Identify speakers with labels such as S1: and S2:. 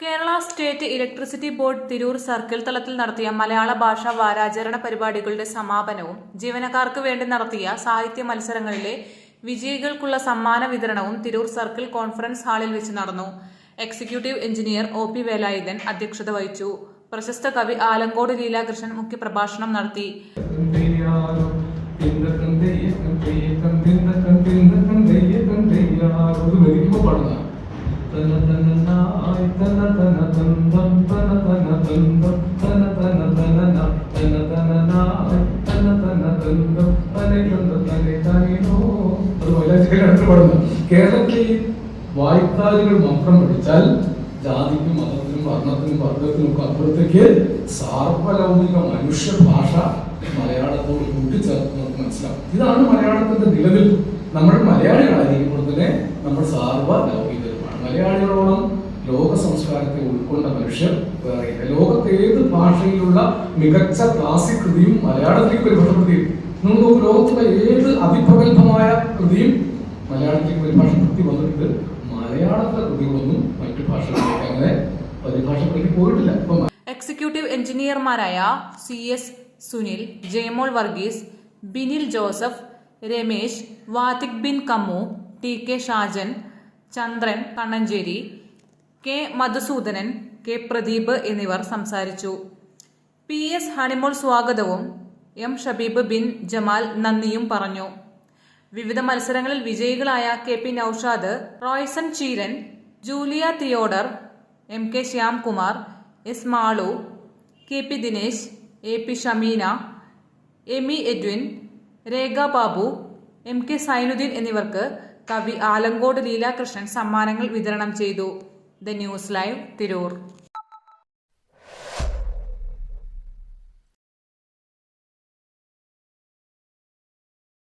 S1: Kerala state electricity board Tirur circle തലത്തിൽ നടത്തിയ മലയാള ഭാഷാ വാരാചരണ പരിപാടികളുടെ സമാപനവും ജീവനക്കാർക്ക് വേണ്ടി നടത്തിയ സാഹിത്യ മത്സരങ്ങളിലെ വിജയികൾക്കുള്ള സമ്മാന വിതരണവും തിരൂർ സർക്കിൾ കോൺഫറൻസ് ഹാളിൽ വെച്ച് നടന്നു. Executive engineer O P Velayudhan അധ്യക്ഷത വഹിച്ചു. പ്രശസ്ത കവി ആലങ്കോട് ലീലാകൃഷ്ണൻ മുഖ്യപ്രഭാഷണം നടത്തി.
S2: ഈ വായ്ത്താലുകൾ മാത്രം പഠിച്ചാൽ ജാതിക്കും മതത്തിനും വർണത്തിനും വർഗത്തിനും ഒക്കെ അപ്പുറത്തേക്ക് സാർവലൗകിക മനുഷ്യ ഭാഷ മലയാളത്തോട് കൂട്ടിച്ചേർത്ത് നമുക്ക് മനസ്സിലാവും ഇതാണ് മലയാളത്തിന്റെ നിലനിൽപ്പ് നമ്മൾ മലയാളികളായിരിക്കുമ്പോൾ സംസ്കാരത്തെ ഉൾക്കൊണ്ട മനുഷ്യർ വേറെയില്ല ലോകത്തെ ഏത് ഭാഷയിലുള്ള മികച്ച ക്ലാസിക് കൃതിയും മലയാളത്തിലേക്ക് പരിഭാഷപ്പെടുത്തിയും നോക്കും ലോകത്തിലെ ഏത് അതിപ്രഗത്ഭമായ കൃതിയും മലയാളത്തിലേക്ക് പരിഭാഷപ്പെടുത്തി വന്നിട്ട് മലയാളത്തിലെ കൃതികളൊന്നും മറ്റു ഭാഷകളിലേക്ക് അങ്ങനെ പരിഭാഷപ്പെടുത്തി പോയിട്ടില്ല.
S1: Executive എഞ്ചിനീയർമാരായ C S Sunil Jayamol Varghese Binil Joseph Ramesh Vathik Bin Kammu T K Shajan Chandran Kannancheri K Madhusoodanan K Pradeep എന്നിവർ സംസാരിച്ചു. പി എസ് ഹണിമോൾ സ്വാഗതവും എം ഷബീബ് ബിൻ ജമാൽ നന്ദിയും പറഞ്ഞു. വിവിധ മത്സരങ്ങളിൽ വിജയികളായ K P Noushad Royson Cheeran Julia Theodore M K Shyamkumar S Malu K P Dinesh A P Shameena Emi Edwin Rekha Babu M K Sainuddin എന്നിവർക്ക് കവി ആലങ്കോട് ലീലാകൃഷ്ണൻ സമ്മാനങ്ങൾ വിതരണം ചെയ്തു. The news live Tirur